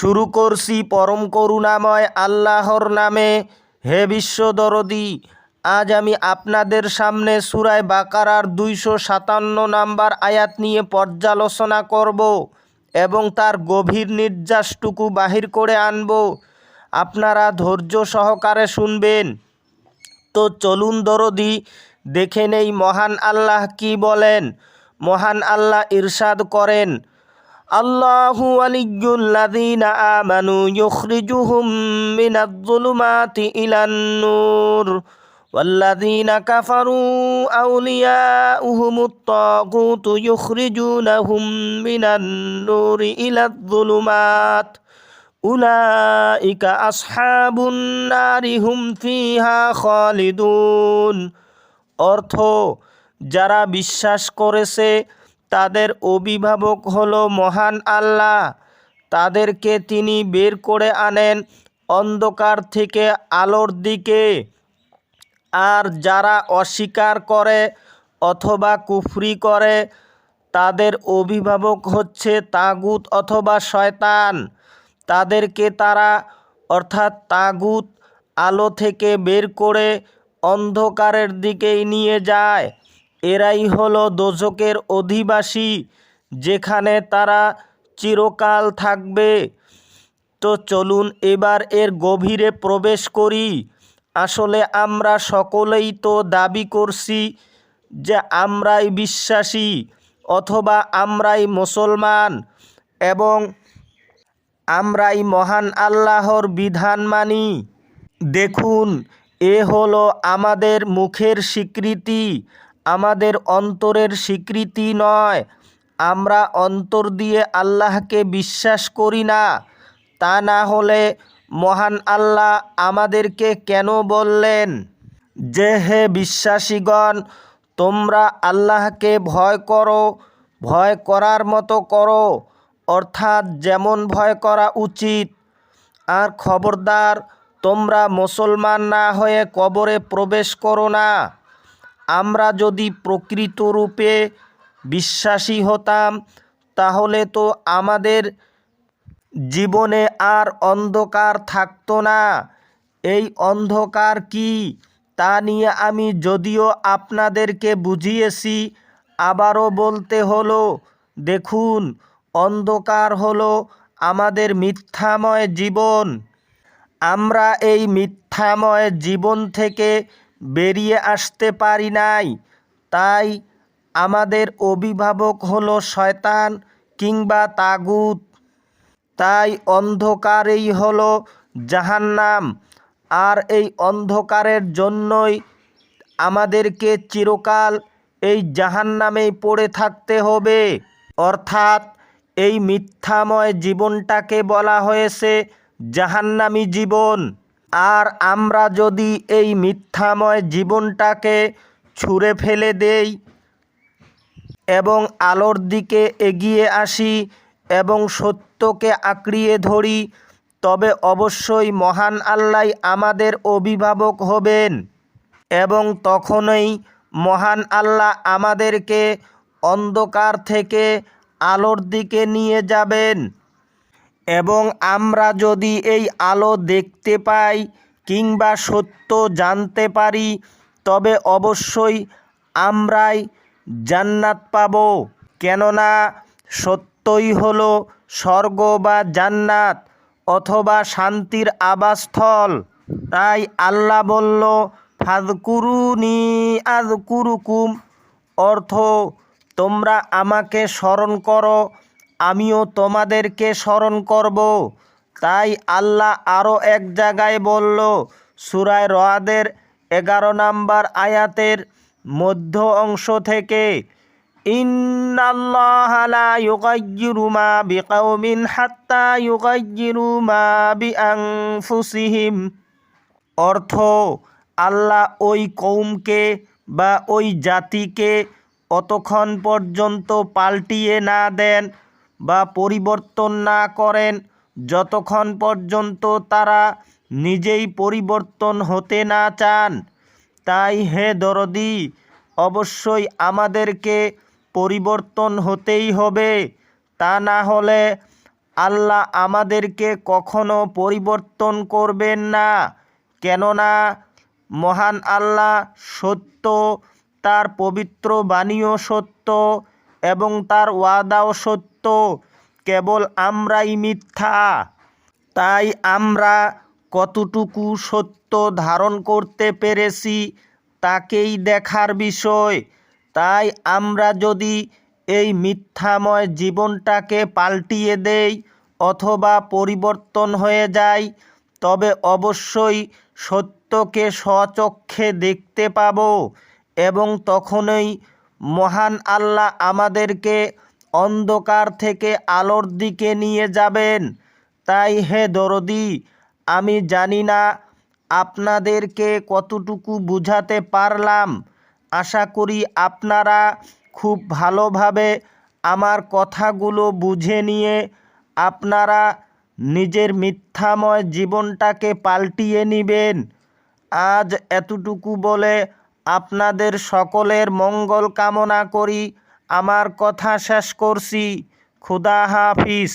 শুরু করছি পরম করুণাময় আল্লাহর নামে। হে বিশ্বদরদি আজ আমি আপনাদের সামনে সুরায় বাকারার দুইশো সাতান্ন নাম্বার আয়াত নিয়ে পর্যালোচনা করব এবং তার গভীর নির্যাসটুকু বাহির করে আনব। আপনারা ধৈর্য সহকারে শুনবেন। তো চলুন দরদি, দেখে নেই মহান আল্লাহ কি বলেন। মহান আল্লাহ ইরশাদ করেন। আল্লাহু আলিয়ুল্লাযীনা আমানু ইউখরিজুহুম মিনাজ-যুলুমাতি ইলান-নূর والذين كفروا أولياؤهم الطاغوت يخرجونهم من النور إلى الظلمات أولئك أصحاب النار هم فيها خالدون অর্থ যারা বিশ্বাস করেছে তাদের অভিভাবক হলো মহান আল্লাহ। তাদেরকে তিনি বের করে আনেন অন্ধকার থেকে আলোর দিকে। আর যারা অস্বীকার করে অথবা কুফরি করে, তাদের অভিভাবক হচ্ছে তাগুত অথবা শয়তান। তাদেরকে তারা, অর্থাৎ তাগুত আলো থেকে বের করে অন্ধকারের দিকেই নিয়ে যায়। এরাই হলো দোজকের অধিবাসী, যেখানে তারা চিরকাল থাকবে। তো চলুন এবার এর গভীরে প্রবেশ করি। আসলে আমরা সকলেই তো দাবি করছি যে আমরাই বিশ্বাসী অথবা আমরাই মুসলমান এবং আমরাই মহান আল্লাহর বিধান মানি। দেখুন, এ হলো আমাদের মুখের স্বীকৃতি আমাদের অন্তরের স্বীকৃতি নয়। আমরা অন্তর দিয়ে আল্লাহকে বিশ্বাস করি না। তা না হলে মহান আল্লাহ আমাদেরকে কেন বললেন? যে হে বিশ্বাসীগণ, তোমরা আল্লাহকে ভয় করো, ভয় করার মতো করো, অর্থাৎ যেমন ভয় করা উচিত। আর খবরদার, তোমরা মুসলমান না হয়ে কবরে প্রবেশ করো না। আমরা যদি প্রকৃত রূপে বিশ্বাসী হতাম, তাহলে তো আমাদের জীবনে আর অন্ধকার থাকতো না। এই অন্ধকার কি? তা নিয়ে আমি যদিও আপনাদেরকে বুঝিয়েছি, আবারও বলতে হলো, দেখুন, অন্ধকার হলো আমাদের মিথ্যাময় জীবন। আমরা এই মিথ্যাময় জীবন থেকে বেরিয়ে আসতে পারি নাই। তাই আমাদের অভিভাবক হলো শয়তান কিংবা তাগুত। তাই অন্ধকারেই হলো জাহান্নাম। আর এই অন্ধকারের জন্যই আমাদেরকে চিরকাল এই জাহান্নামেই পড়ে থাকতে হবে। অর্থাৎ এই মিথ্যাময় জীবনটাকে বলা হয়েছে জাহান্নামী জীবন। আর আমরা যদি এই মিথ্যাময় জীবনটাকে ছুঁড়ে ফেলে দেই এবং আলোর দিকে এগিয়ে আসি এবং সত্যকে আঁকড়িয়ে ধরি, তবে অবশ্যই মহান আল্লাহ আমাদের অভিভাবক হবেন এবং তখনই মহান আল্লাহ আমাদেরকে অন্ধকার থেকে আলোর দিকে নিয়ে যাবেন। এবং আমরা যদি এই আলো দেখতে পাই কিংবা সত্য জানতে পারি, তবে অবশ্যই আমরাই জান্নাত পাব। কেননা সত্যই হলো স্বর্গ বা জান্নাত অথবা শান্তির আবাসস্থল। তাই আল্লাহ বলল ফাদকুরুনি আজকুরুকুম অর্থ, তোমরা আমাকে স্মরণ করো আমিও তোমাদেরকে স্মরণ করব। তাই আল্লাহ আরও এক জায়গায় বলল, সুরায় রয়াদের এগারো নাম্বার আয়াতের মধ্য অংশ থেকে অর্থ, আল্লাহ ওই কৌমকে বা ওই জাতিকে অতক্ষণ পর্যন্ত পাল্টিয়ে না দেন বা পরিবর্তন না করেন, যতক্ষণ পর্যন্ত তারা নিজেই পরিবর্তন হতে না চান। তাই হে দরদি, অবশ্যই আমাদেরকে পরিবর্তন হতেই হবে। তা না হলে আল্লাহ আমাদেরকে কখনো পরিবর্তন করবেন না। কেননা মহান আল্লাহ সত্য, তার পবিত্র বাণীও সত্য এবং তার ওয়াদাও সত্য। কেবল আমরাই মিথ্যা। তাই আমরা কতটুকু সত্য ধারণ করতে পেরেছি তাকেই দেখার বিষয়। তাই আমরা যদি এই মিথ্যাময় জীবনটাকে পাল্টিয়ে দেই অথবা পরিবর্তন হয়ে যায় তবে অবশ্যই সত্যকে স্বচক্ষে দেখতে পাব এবং তখনই মহান আল্লাহ আমাদেরকে অন্ধকার থেকে আলোর দিকে নিয়ে যাবেন। তাই হে দরদি, আমি জানি না আপনাদেরকে কতটুকু বুঝাতে পারলাম। আশা করি আপনারা খুব ভালোভাবে আমার কথাগুলো বুঝে নিয়ে আপনারা নিজের মিথ্যাময় জীবনটাকে পাল্টিয়ে নেবেন। আজ এতটুকু বলে আপনাদের সকলের মঙ্গল কামনা করি। আমার কথা শেষ করছি। খুদা হাফিজ।